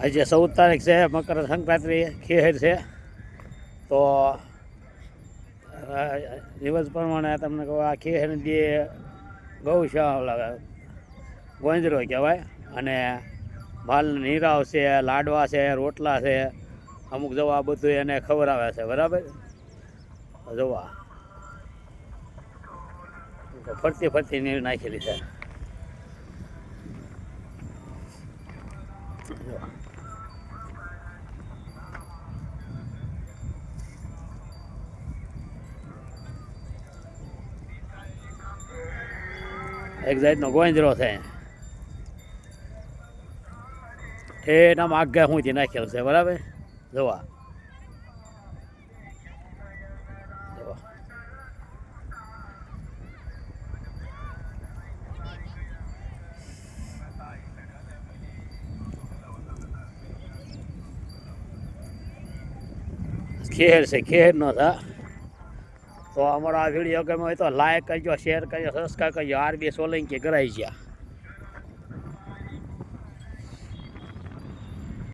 આજે ચૌદ તારીખ છે, મકર સંક્રાંતિ ખેર છે. તો દિવસ પ્રમાણે તમને કહું, આ ખેર જે ગૌશાળા ગોંજરો કહેવાય. અને માલ નીરાવ છે, લાડવા છે, રોટલા છે. અમુક જવા બધું એને ખવડાવે છે, બરાબર? જોવા ફરતી ફરતી નીર નાખેલી છે. એક જાતનો ગોંજરો છે. ઠેઠ આમ આગળ હું નાખેલ છે બરાબર? જોવા. ખેર છે ખેર ન થા. તો અમારો આ વીડિયો ગમ્યો હોય તો લાઈક કરજો શેર કરજો સબસ્ક્રાઈબ કરજો. આરબી સોલંકી કરાઈ ગયા.